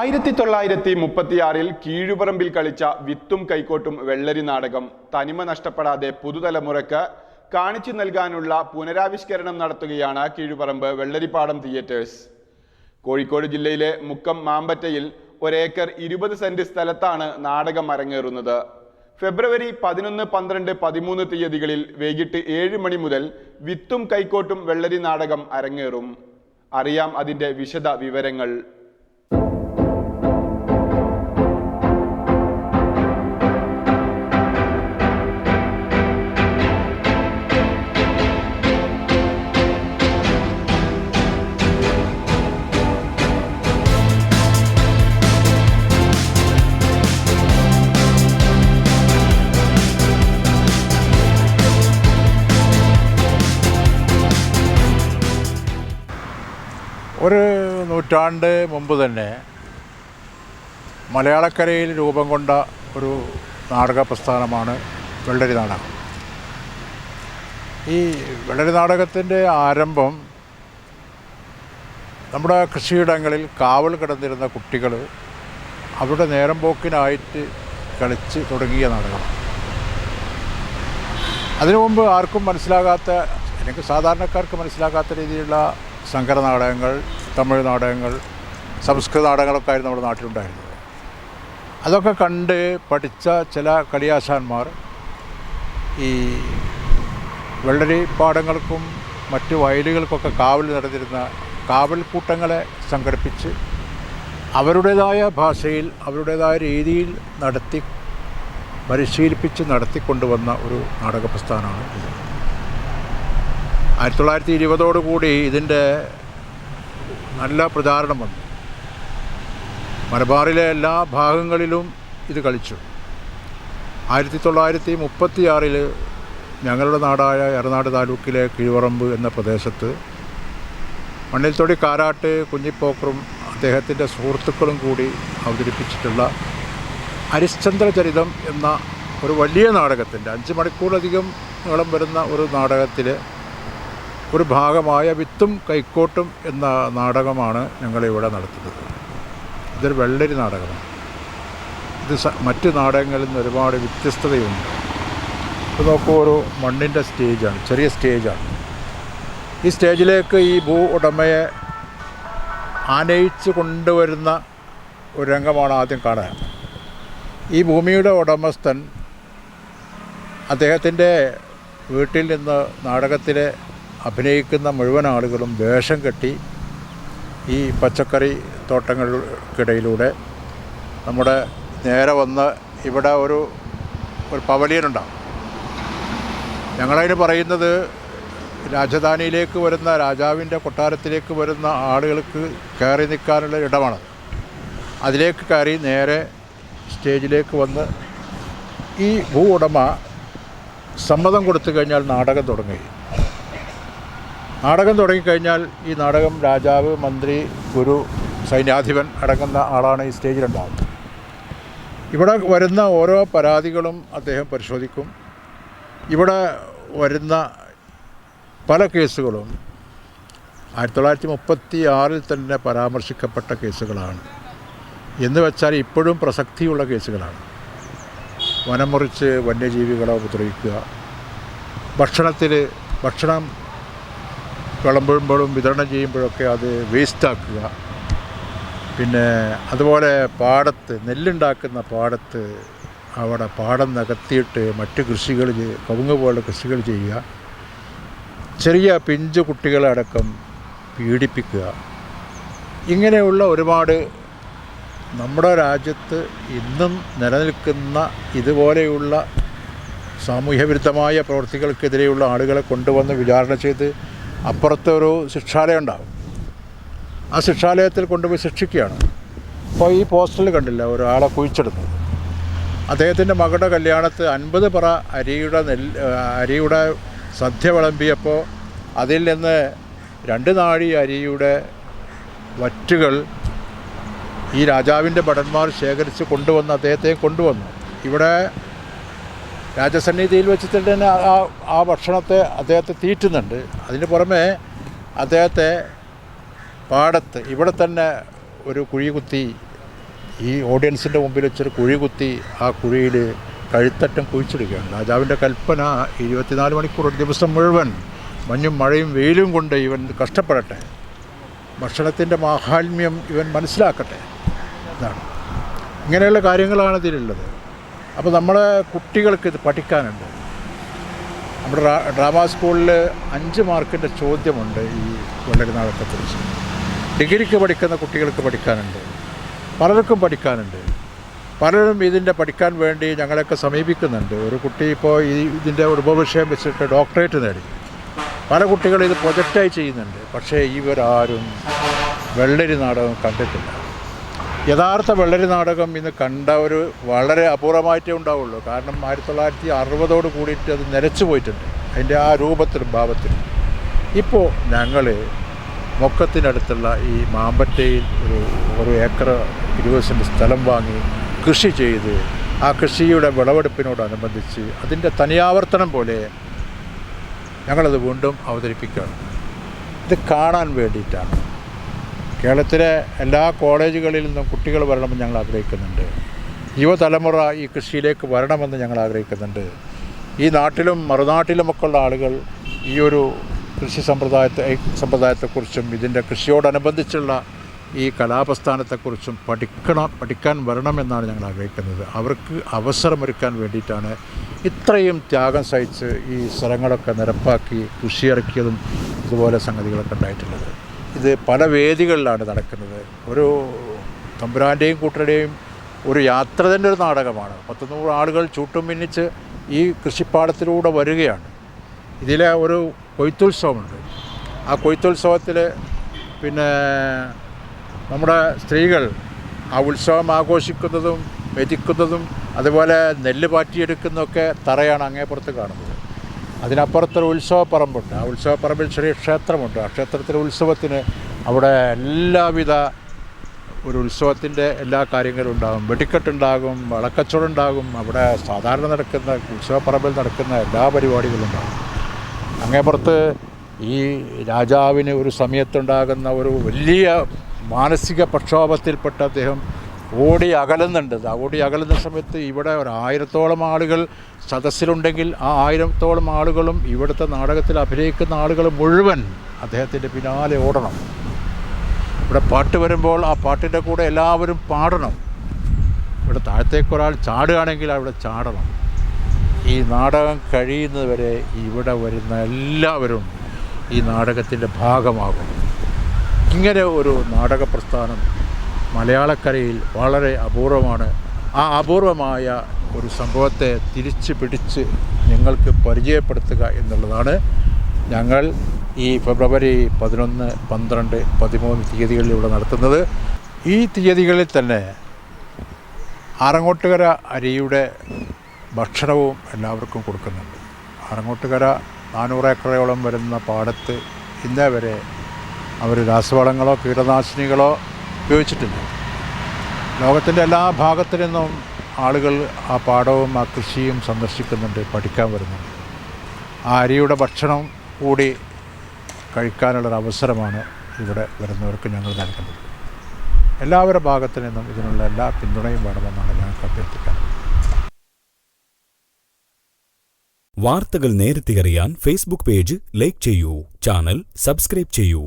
ആയിരത്തി തൊള്ളായിരത്തി മുപ്പത്തിയാറിൽ കീഴുപറമ്പിൽ കളിച്ച വിത്തും കൈക്കോട്ടും വെള്ളരി നാടകം തനിമ നഷ്ടപ്പെടാതെ പുതുതലമുറക്ക് കാണിച്ചു നൽകാനുള്ള പുനരാവിഷ്കരണം നടത്തുകയാണ് കീഴുപറമ്പ് വെള്ളരിപ്പാടം തിയേറ്റേഴ്സ്. കോഴിക്കോട് ജില്ലയിലെ മുക്കം മാമ്പറ്റയിൽ ഒരേക്കർ ഇരുപത് സെന്റ് സ്ഥലത്താണ് നാടകം അരങ്ങേറുന്നത്. ഫെബ്രുവരി പതിനൊന്ന് പന്ത്രണ്ട് പതിമൂന്ന് തീയതികളിൽ വൈകിട്ട് ഏഴ് മണി മുതൽ വിത്തും കൈക്കോട്ടും വെള്ളരി നാടകം അരങ്ങേറും. അറിയാം അതിന്റെ വിശദ വിവരങ്ങൾ ഒരു നൂറ്റാണ്ട് മുമ്പ് തന്നെ മലയാളക്കരയിൽ രൂപം കൊണ്ട ഒരു നാടക പ്രസ്ഥാനമാണ് വെള്ളരി നാടകം. ഈ വെള്ളരി നാടകത്തിന്റെ ആരംഭം നമ്മുടെ കൃഷിയിടങ്ങളിൽ കാവൽ കിടന്നിരുന്ന കുട്ടികൾ അവരുടെ നേരം പോക്കിനായിട്ട് കളിച്ച് തുടങ്ങിയ നാടകം അതിനു മുമ്പ് ആർക്കും മനസ്സിലാകാത്ത അല്ലെങ്കിൽ സാധാരണക്കാർക്ക് മനസ്സിലാകാത്ത രീതിയിലുള്ള സങ്കര നാടകങ്ങൾ തമിഴ് നാടകങ്ങൾ സംസ്കൃത നാടകങ്ങളൊക്കെ ആയിരുന്നു നമ്മുടെ നാട്ടിലുണ്ടായിരുന്നത്. അതൊക്കെ കണ്ട് പഠിച്ച ചില കളിയാശാന്മാർ ഈ വെള്ളരി പാടങ്ങൾക്കും മറ്റു വയലുകൾക്കൊക്കെ കാവൽ നടന്നിരുന്ന കാവൽ കൂട്ടങ്ങളെ സംഘടിപ്പിച്ച് അവരുടേതായ ഭാഷയിൽ അവരുടേതായ രീതിയിൽ നടത്തി പരിശീലിപ്പിച്ച് നടത്തിക്കൊണ്ടുവന്ന ഒരു നാടക പ്രസ്ഥാനമാണ് ഇത്. ആയിരത്തി തൊള്ളായിരത്തി ഇരുപതോടുകൂടി ഇതിന്റെ നല്ല പ്രചാരണം വന്നു. മലബാറിലെ എല്ലാ ഭാഗങ്ങളിലും ഇത് കളിച്ചു. ആയിരത്തി തൊള്ളായിരത്തി മുപ്പത്തി ആറിൽ ഞങ്ങളുടെ നാടായ എറനാട് താലൂക്കിലെ കീഴ്വറമ്പ് എന്ന പ്രദേശത്ത് മണ്ണിൽത്തൊടി കാരാട്ട് കുഞ്ഞിപ്പോക്കറും അദ്ദേഹത്തിന്റെ സുഹൃത്തുക്കളും കൂടി അവതരിപ്പിച്ചിട്ടുള്ള ഹരിശ്ചന്ദ്രചരിതം എന്ന ഒരു വലിയ നാടകത്തിന്റെ അഞ്ച് മണിക്കൂറിലധികം നീളം വരുന്ന ഒരു നാടകത്തിൽ ഒരു ഭാഗമായ വിത്തും കൈക്കോട്ടും എന്ന നാടകമാണ് ഞങ്ങളിവിടെ നടത്തുന്നത്. ഇതൊരു വെള്ളരി നാടകമാണ്. ഇത് മറ്റ് നാടകങ്ങളിൽ നിന്ന് ഒരുപാട് വ്യത്യസ്തതയുണ്ട്. ഇപ്പോൾ നോക്കൂ ഒരു മണ്ണിന്റെ സ്റ്റേജാണ് ചെറിയ സ്റ്റേജാണ്. ഈ സ്റ്റേജിലേക്ക് ഈ ഭൂ ഉടമയെ ആനയിച്ച് കൊണ്ടുവരുന്ന ഒരു രംഗമാണ് ആദ്യം കാണാൻ ഈ ഭൂമിയുടെ ഉടമസ്ഥൻ അദ്ദേഹത്തിന്റെ വീട്ടിൽ നിന്ന് നാടകത്തിലെ അഭിനയിക്കുന്ന മുഴുവൻ ആളുകളും വേഷം കെട്ടി ഈ പച്ചക്കറി തോട്ടങ്ങൾക്കിടയിലൂടെ നമ്മുടെ നേരെ വന്ന് ഇവിടെ ഒരു ഒരു പവലിയനുണ്ടാവും. ഞങ്ങളതിന് പറയുന്നത് രാജധാനിയിലേക്ക് വരുന്ന രാജാവിന്റെ കൊട്ടാരത്തിലേക്ക് വരുന്ന ആളുകൾക്ക് കയറി നിൽക്കാനുള്ള ഇടമാണ്. അതിലേക്ക് കയറി നേരെ സ്റ്റേജിലേക്ക് വന്ന് ഈ ഭൂ ഉടമ സമ്മതം കൊടുത്തു കഴിഞ്ഞാൽ നാടകം തുടങ്ങി നാടകം തുടങ്ങിക്കഴിഞ്ഞാൽ ഈ നാടകം രാജാവ് മന്ത്രി ഗുരു സൈന്യാധിപൻ അടങ്ങുന്ന ആളാണ് ഈ സ്റ്റേജിലുണ്ടാകുന്നത് ഇവിടെ വരുന്ന ഓരോ പരാതികളും അദ്ദേഹം പരിശോധിക്കും. ഇവിടെ വരുന്ന പല കേസുകളും ആയിരത്തി തൊള്ളായിരത്തി മുപ്പത്തി ആറിൽ തന്നെ പരാമർശിക്കപ്പെട്ട കേസുകളാണ്. എന്ന് വെച്ചാൽ ഇപ്പോഴും പ്രസക്തിയുള്ള കേസുകളാണ്. വനം മുറിച്ച് വന്യജീവികളെ ഉപദ്രവിക്കുക ഭക്ഷണത്തിൽ ഭക്ഷണം വിളമ്പുമ്പോഴും വിതരണം ചെയ്യുമ്പോഴൊക്കെ അത് വേസ്റ്റാക്കുക പിന്നെ അതുപോലെ പാടത്ത് നെല്ലുണ്ടാക്കുന്ന പാടത്ത് അവിടെ പാടം നികത്തിയിട്ട് മറ്റ് കൃഷികൾ കവുങ്ങ് പോലുള്ള കൃഷികൾ ചെയ്യുക. ചെറിയ പിഞ്ചു കുട്ടികളടക്കം പീഡിപ്പിക്കുക. ഇങ്ങനെയുള്ള ഒരുപാട് നമ്മുടെ രാജ്യത്ത് ഇന്നും നിലനിൽക്കുന്ന ഇതുപോലെയുള്ള സാമൂഹ്യവിരുദ്ധമായ പ്രവൃത്തികൾക്കെതിരെയുള്ള ആളുകളെ കൊണ്ടുവന്ന് വിചാരണ ചെയ്ത് അപ്പുറത്തെ ഒരു ശിക്ഷാലയം ഉണ്ടാവും. ആ ശിക്ഷാലയത്തിൽ കൊണ്ടുപോയി ശിക്ഷിക്കുകയാണ്. അപ്പോൾ ഈ പോസ്റ്ററിൽ കണ്ടില്ല ഒരാളെ കുഴിച്ചെടുത്തത്. അദ്ദേഹത്തിന്റെ മകളുടെ കല്യാണത്ത് അൻപത് പറ അരിയുടെ നെല്ല് അരിയുടെ സദ്യ വിളമ്പിയപ്പോൾ അതിൽ നിന്ന് രണ്ട് നാഴി അരിയുടെ വറ്റുകൾ ഈ രാജാവിന്റെ ഭടന്മാർ ശേഖരിച്ച് കൊണ്ടുവന്ന് അദ്ദേഹത്തെ കൊണ്ടുവന്നു. ഇവിടെ രാജസന്നിധിയിൽ വെച്ചിട്ട് തന്നെ ആ ആ ഭക്ഷണത്തെ അദ്ദേഹത്തെ തീറ്റുന്നുണ്ട്. അതിന് പുറമെ അദ്ദേഹത്തെ പാടത്ത് ഇവിടെ തന്നെ ഒരു കുഴി കുത്തി ഈ ഓഡിയൻസിന്റെ മുമ്പിൽ വെച്ചൊരു കുഴി കുത്തി ആ കുഴിയിൽ കഴുത്തറ്റം കുഴിച്ചിടുകയാണ്. രാജാവിന്റെ കൽപ്പന ഇരുപത്തിനാല് മണിക്കൂർ ഒരു ദിവസം മുഴുവൻ മഞ്ഞും മഴയും വെയിലും കൊണ്ട് ഇവൻ കഷ്ടപ്പെടട്ടെ. ഭക്ഷണത്തിന്റെ മാഹാത്മ്യം ഇവൻ മനസ്സിലാക്കട്ടെ. ഇതാണ്. ഇങ്ങനെയുള്ള കാര്യങ്ങളാണ് ഇതിലുള്ളത്. അപ്പോൾ നമ്മുടെ കുട്ടികൾക്ക് ഇത് പഠിക്കാനുണ്ട്. നമ്മുടെ ഡ്രാമ സ്കൂളിൽ അഞ്ച് മാർക്കിന്റെ ചോദ്യമുണ്ട് ഈ വെള്ളരിനാടകത്തെക്കുറിച്ച് ഡിഗ്രിക്ക് പഠിക്കുന്ന കുട്ടികൾക്ക് പഠിക്കാനുണ്ട്. പലർക്കും പഠിക്കാനുണ്ട്. പലരും ഇതിന്റെ പഠിക്കാൻ വേണ്ടി ഞങ്ങളെയൊക്കെ സമീപിക്കുന്നുണ്ട്. ഒരു കുട്ടി ഇപ്പോൾ ഈ ഇതിന്റെ ഉപവിഷയം വെച്ചിട്ട് ഡോക്ടറേറ്റ് നേടി. പല കുട്ടികളും ഇത് പ്രൊജക്റ്റായി ചെയ്യുന്നുണ്ട്. പക്ഷേ ഇവരാരും വെള്ളരി നാടകം കണ്ടിട്ടില്ല. യഥാർത്ഥ വെള്ളരി നാടകം ഇന്ന് കണ്ട ഒരു വളരെ അപൂർവമായിട്ടേ ഉണ്ടാവുള്ളൂ. കാരണം ആയിരത്തി തൊള്ളായിരത്തി അറുപതോട് കൂടിയിട്ട് അത് നിലച്ചു പോയിട്ടുണ്ട്. അതിന്റെ ആ രൂപത്തിലും ഭാവത്തിലും. ഇപ്പോൾ ഞങ്ങൾ മൊക്കത്തിനടുത്തുള്ള ഈ മാമ്പറ്റയിൽ ഒരു ഒരു ഏക്കർ ഇരുപത് സെന്റ് സ്ഥലം വാങ്ങി കൃഷി ചെയ്ത് ആ കൃഷിയുടെ വിളവെടുപ്പിനോടനുബന്ധിച്ച് അതിന്റെ തനിയാവർത്തനം പോലെ ഞങ്ങളത് വീണ്ടും അവതരിപ്പിക്കുകയാണ്. ഇത് കാണാൻ വേണ്ടിയിട്ടാണ്. കേരളത്തിലെ എല്ലാ കോളേജുകളിൽ നിന്നും കുട്ടികൾ വരണമെന്ന് ഞങ്ങൾ ആഗ്രഹിക്കുന്നുണ്ട്. യുവതലമുറ ഈ കൃഷിയിലേക്ക് വരണമെന്ന് ഞങ്ങൾ ആഗ്രഹിക്കുന്നുണ്ട്. ഈ നാട്ടിലും മറുനാട്ടിലുമൊക്കെ ഉള്ള ആളുകൾ ഈ ഒരു കൃഷി സമ്പ്രദായത്തെ സമ്പ്രദായത്തെക്കുറിച്ചും ഇതിന്റെ കൃഷിയോടനുബന്ധിച്ചുള്ള ഈ കലാപ്രസ്ഥാനത്തെക്കുറിച്ചും പഠിക്കണം പഠിക്കാൻ വരണമെന്നാണ് ഞങ്ങൾ ആഗ്രഹിക്കുന്നത്. അവർക്ക് അവസരമൊരുക്കാൻ വേണ്ടിയിട്ടാണ് ഇത്രയും ത്യാഗം സഹിച്ച് ഈ സ്ഥലങ്ങളൊക്കെ നിരപ്പാക്കി കൃഷിയിറക്കിയതും ഇതുപോലെ സംഗതികളൊക്കെ ഉണ്ടായിട്ടുള്ളത്. ഇത് പല വേദികളിലാണ് നടക്കുന്നത്. ഒരു തമ്പുരാന്റെയും കൂട്ടരുടെയും ഒരു യാത്ര തന്നെ ഒരു നാടകമാണ്. പത്ത് നൂറ് ആളുകൾ ചൂട്ടും മിന്നിച്ച് ഈ കൃഷിപ്പാടത്തിലൂടെ വരികയാണ്. ഇതിലെ ഒരു കൊയ്ത്തുത്സവമുണ്ട്. ആ കൊയ്ത്തുത്സവത്തിൽ പിന്നെ നമ്മുടെ സ്ത്രീകൾ ആ ഉത്സവം ആഘോഷിക്കുന്നതും മെതിക്കുന്നതും അതുപോലെ നെല്ല് പാറ്റിയെടുക്കുന്നതൊക്കെ തറയാണ് അങ്ങേപ്പുറത്ത് കാണുന്നത്. അതിനപ്പുറത്തൊരു ഉത്സവപ്പറമ്പുണ്ട്. ആ ഉത്സവപ്പറമ്പിൽ ചെറിയ ക്ഷേത്രമുണ്ട്. ആ ക്ഷേത്രത്തിലെ ഉത്സവത്തിന് അവിടെ എല്ലാവിധ ഒരു ഉത്സവത്തിന്റെ എല്ലാ കാര്യങ്ങളും ഉണ്ടാകും. വെടിക്കെട്ടുണ്ടാകും വളക്കച്ചവടം ഉണ്ടാകും അവിടെ സാധാരണ നടക്കുന്ന ഉത്സവപ്പറമ്പിൽ നടക്കുന്ന എല്ലാ പരിപാടികളും ഉണ്ടാകും. അങ്ങേപ്പുറത്ത് ഈ രാജാവിന് ഒരു സമയത്തുണ്ടാകുന്ന ഒരു വലിയ മാനസിക പ്രക്ഷോഭത്തിൽപ്പെട്ട അദ്ദേഹം ഓടി അകലുന്നുണ്ട്. ഓടി അകലുന്ന സമയത്ത് ഇവിടെ ഒരു ആയിരത്തോളം ആളുകൾ സദസ്സിലുണ്ടെങ്കിൽ ആ ആയിരത്തോളം ആളുകളും ഇവിടുത്തെ നാടകത്തിൽ അഭിനയിക്കുന്ന ആളുകൾ മുഴുവൻ അദ്ദേഹത്തിന്റെ പിന്നാലെ ഓടണം. ഇവിടെ പാട്ട് വരുമ്പോൾ ആ പാട്ടിന്റെ കൂടെ എല്ലാവരും പാടണം. ഇവിടെ താഴത്തേക്ക് ഒരാൾ ചാടുകയാണെങ്കിൽ അവിടെ ചാടണം. ഈ നാടകം കഴിയുന്നതുവരെ ഇവിടെ വരുന്ന എല്ലാവരും ഈ നാടകത്തിന്റെ ഭാഗമാകും. ഇങ്ങനെ ഒരു നാടക പ്രസ്ഥാനം മലയാളക്കരയിൽ വളരെ അപൂർവമാണ്. ആ അപൂർവമായ ഒരു സംഭവത്തെ തിരിച്ച് പിടിച്ച് നിങ്ങൾക്ക് പരിചയപ്പെടുത്തുക എന്നുള്ളതാണ്. ഞങ്ങൾ ഈ ഫെബ്രുവരി പതിനൊന്ന് പന്ത്രണ്ട് പതിമൂന്ന് തീയതികളിൽ ഇവിടെ നടത്തുന്നത്. ഈ തീയതികളിൽ തന്നെ ആറങ്ങോട്ടുകര അരിയുടെ ഭക്ഷണവും എല്ലാവർക്കും കൊടുക്കുന്നുണ്ട്. ആറങ്ങോട്ടുകര നാനൂറ് ഏക്കറയോളം വരുന്ന പാടത്ത് ഇന്നേ വരെ അവർ രാസവളങ്ങളോ കീടനാശിനികളോ ഉപയോഗിച്ചിട്ടില്ല ലോകത്തിന്റെ എല്ലാ ഭാഗത്തു നിന്നും ആളുകൾ ആ പാടവും ആ കൃഷിയും സന്ദർശിക്കുന്നുണ്ട് പഠിക്കാൻ വരുന്നുണ്ട്. ആ അരിയുടെ ഭക്ഷണം കൂടി കഴിക്കാനുള്ളൊരു അവസരമാണ് ഇവിടെ വരുന്നവർക്ക് ഞങ്ങൾ നൽകുന്നത്. എല്ലാവരുടെ ഭാഗത്തു നിന്നും ഇതിനുള്ള എല്ലാ പിന്തുണയും വേണമെന്നാണ് ഞങ്ങൾക്ക് അഭ്യർത്ഥിക്കുന്നത്. വാർത്തകൾ നേരത്തെ അറിയാൻ ഫേസ്ബുക്ക് പേജ് ലൈക്ക് ചെയ്യൂ ചാനൽ സബ്സ്ക്രൈബ് ചെയ്യൂ.